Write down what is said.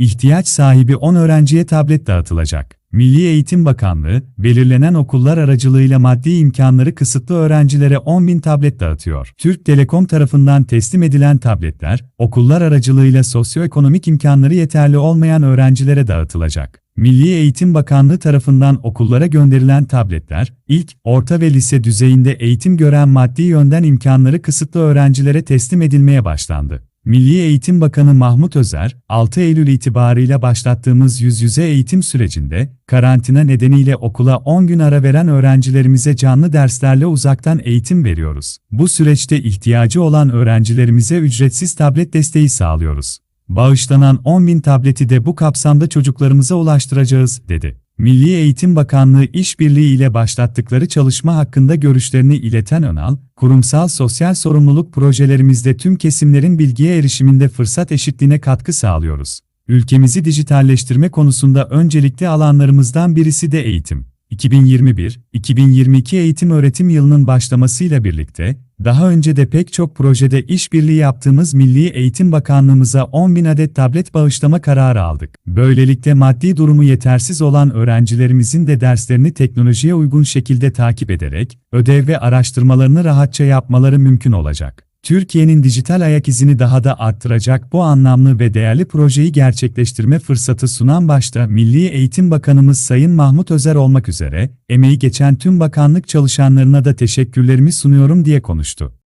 İhtiyaç sahibi 10 öğrenciye tablet dağıtılacak. Milli Eğitim Bakanlığı, belirlenen okullar aracılığıyla maddi imkanları kısıtlı öğrencilere 10 bin tablet dağıtıyor. Türk Telekom tarafından teslim edilen tabletler, okullar aracılığıyla sosyoekonomik imkanları yeterli olmayan öğrencilere dağıtılacak. Milli Eğitim Bakanlığı tarafından okullara gönderilen tabletler, ilk, orta ve lise düzeyinde eğitim gören maddi yönden imkanları kısıtlı öğrencilere teslim edilmeye başlandı. Milli Eğitim Bakanı Mahmut Özer, 6 Eylül itibarıyla başlattığımız yüz yüze eğitim sürecinde, karantina nedeniyle okula 10 gün ara veren öğrencilerimize canlı derslerle uzaktan eğitim veriyoruz. Bu süreçte ihtiyacı olan öğrencilerimize ücretsiz tablet desteği sağlıyoruz. Bağışlanan 10 bin tableti de bu kapsamda çocuklarımıza ulaştıracağız, dedi. Milli Eğitim Bakanlığı işbirliği ile başlattıkları çalışma hakkında görüşlerini ileten Önal, kurumsal sosyal sorumluluk projelerimizde tüm kesimlerin bilgiye erişiminde fırsat eşitliğine katkı sağlıyoruz. Ülkemizi dijitalleştirme konusunda öncelikli alanlarımızdan birisi de eğitim. 2021-2022 eğitim öğretim yılının başlamasıyla birlikte, daha önce de pek çok projede işbirliği yaptığımız Milli Eğitim Bakanlığımıza 10 bin adet tablet bağışlama kararı aldık. Böylelikle maddi durumu yetersiz olan öğrencilerimizin de derslerini teknolojiye uygun şekilde takip ederek, ödev ve araştırmalarını rahatça yapmaları mümkün olacak. Türkiye'nin dijital ayak izini daha da arttıracak bu anlamlı ve değerli projeyi gerçekleştirme fırsatı sunan başta Milli Eğitim Bakanımız Sayın Mahmut Özer olmak üzere, emeği geçen tüm bakanlık çalışanlarına da teşekkürlerimi sunuyorum diye konuştu.